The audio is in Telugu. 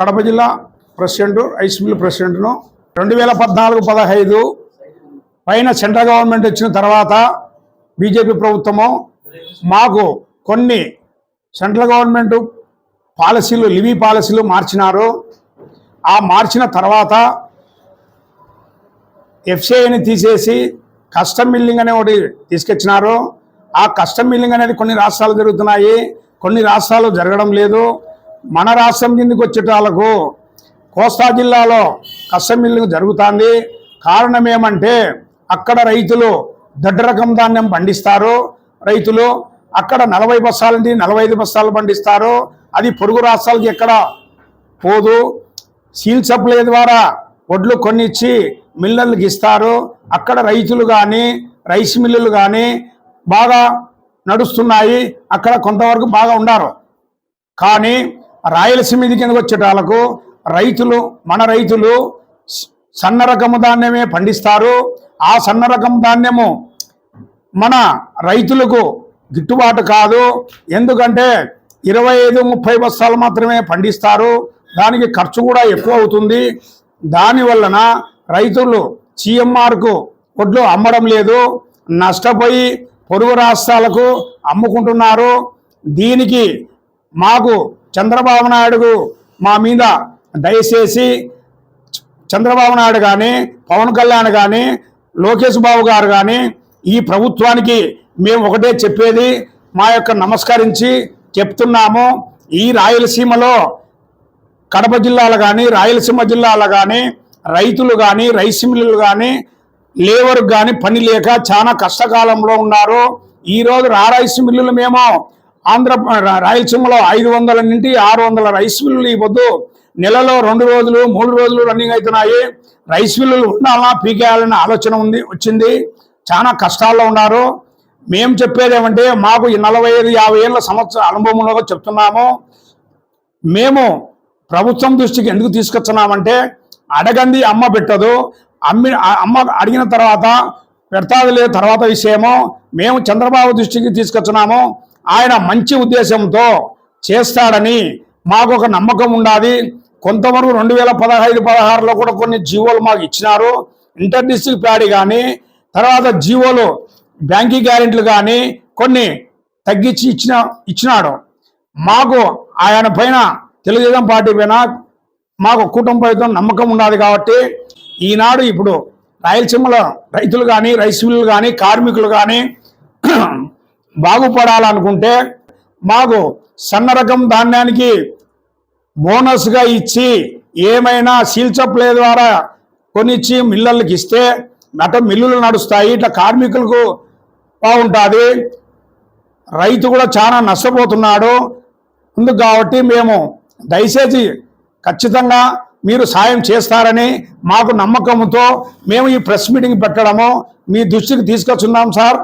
కడప జిల్లా ప్రెసిడెంట్ రైస్ మిల్ ప్రెసిడెంట్ను. రెండు వేల పద్నాలుగు పదహైదు పైన సెంట్రల్ గవర్నమెంట్ వచ్చిన తర్వాత బీజేపీ ప్రభుత్వము మాకు కొన్ని సెంట్రల్ గవర్నమెంట్ పాలసీలు లివీ పాలసీలు మార్చినారు. ఆ మార్చిన తర్వాత ఎఫ్సిఐని తీసేసి కస్టమ్ మిల్లింగ్ అనే ఒకటి తీసుకొచ్చినారు. ఆ కస్టమ్ మిల్లింగ్ అనేది కొన్ని రాష్ట్రాలు జరుగుతున్నాయి. కొన్ని రాష్ట్రాలు జరగడం లేదు. మన రాష్ట్రం కిందకి వచ్చేటాలకు కోస్తా జిల్లాలో కష్టం మిల్లింగ్ జరుగుతుంది. కారణం ఏమంటే అక్కడ రైతులు దొడ్డ రకం ధాన్యం పండిస్తారు. రైతులు అక్కడ నలభై బస్తాల నుండి నలభై ఐదు బస్తాలు పండిస్తారు. అది పొరుగు రాష్ట్రాలకి ఎక్కడ పోదు. సీల్ సప్లై ద్వారా వడ్లు కొనిచ్చి మిల్లర్లకు ఇస్తారు. అక్కడ రైతులు కానీ రైస్ మిల్లులు కానీ బాగా నడుస్తున్నాయి. అక్కడ కొంతవరకు బాగా ఉన్నారు కానీ రాయలసీమ ఇది కిందకు వచ్చేటాలకు రైతులు మన రైతులు స- సన్న రకము ధాన్యమే పండిస్తారు. ఆ సన్న రకం ధాన్యము మన రైతులకు గిట్టుబాటు కాదు. ఎందుకంటే ఇరవై ఐదు ముప్పై బస్తాలు మాత్రమే పండిస్తారు. దానికి ఖర్చు కూడా ఎక్కువ అవుతుంది. దానివలన రైతులు సిఎంఆర్కు వడ్లు అమ్మడం లేదు. నష్టపోయి పొరుగు రాష్ట్రాలకు అమ్ముకుంటున్నారు. దీనికి మాకు చంద్రబాబు నాయుడు మా మీద దయచేసి చంద్రబాబు నాయుడు కానీ పవన్ కళ్యాణ్ కానీ లోకేష్ బాబు గారు కానీ ఈ ప్రభుత్వానికి మేము ఒకటే చెప్పేది మా యొక్క నమస్కరించి చెప్తున్నాము. ఈ రాయలసీమలో కడప జిల్లాలో కానీ రాయలసీమ జిల్లాలో కానీ రైతులు కానీ రైస్ మిల్లులు కానీ లేబర్ కానీ పని లేక చాలా కష్టకాలంలో ఉన్నారు. ఈరోజు రారైస్ మిల్లులు మేము ఆంధ్ర రాయలసీమలో ఐదు వందల నుండి ఆరు వందల రైస్ మిల్లులు ఈ పొద్దు. నెలలో రెండు రోజులు మూడు రోజులు రన్నింగ్ అవుతున్నాయి. రైస్ మిల్లులు ఉండాలా పీకేయాలనే ఆలోచన ఉంది వచ్చింది. చాలా కష్టాల్లో ఉన్నారు. మేము చెప్పేది ఏమంటే మాకు ఈ నలభై ఐదు యాభై ఏళ్ళ సంవత్సర అనుభవంలో చెప్తున్నాము. మేము ప్రభుత్వం దృష్టికి ఎందుకు తీసుకొచ్చున్నామంటే అడగంది అమ్మ పెట్టదు. అమ్మి అమ్మ అడిగిన తర్వాత పెడతాది లేదు తర్వాత విషయము. మేము చంద్రబాబు దృష్టికి తీసుకొచ్చున్నాము ఆయన మంచి ఉద్దేశంతో చేస్తాడని మాకు ఒక నమ్మకం ఉండాలి కొంతవరకు రెండు వేల పదహైదు పదహారులో కూడా కొన్ని జీవోలు మాకు ఇచ్చినారు. ఇంటర్ డిస్ట్రిక్ట్ ప్యాడీ కానీ తర్వాత జీవోలు బ్యాంకింగ్ గ్యారెంటీలు కానీ కొన్ని తగ్గించి ఇచ్చిన ఇచ్చినాడు. మాకు ఆయన పైన తెలుగుదేశం పార్టీ పైన మాకు కుటుంబంతో నమ్మకం ఉన్నది కాబట్టి ఈనాడు ఇప్పుడు రాయలసీమలో రైతులు కానీ రైస్ మిల్లు కానీ కార్మికులు కానీ బాగుపడాలనుకుంటే మాకు సన్న రకం ధాన్యానికి బోనస్గా ఇచ్చి ఏమైనా సీల్చప్లే ద్వారా కొనిచ్చి మిల్లర్లకు ఇస్తే అట మిల్లులు నడుస్తాయి. ఇట్లా కార్మికులకు బాగుంటుంది. రైతు కూడా చాలా నష్టపోతున్నాడు. ఉంది కాబట్టి మేము దయచేసి ఖచ్చితంగా మీరు సాయం చేస్తారని మాకు నమ్మకంతో మేము ఈ ప్రెస్ మీటింగ్ పెట్టడము మీ దృష్టికి తీసుకొచ్చున్నాం సార్.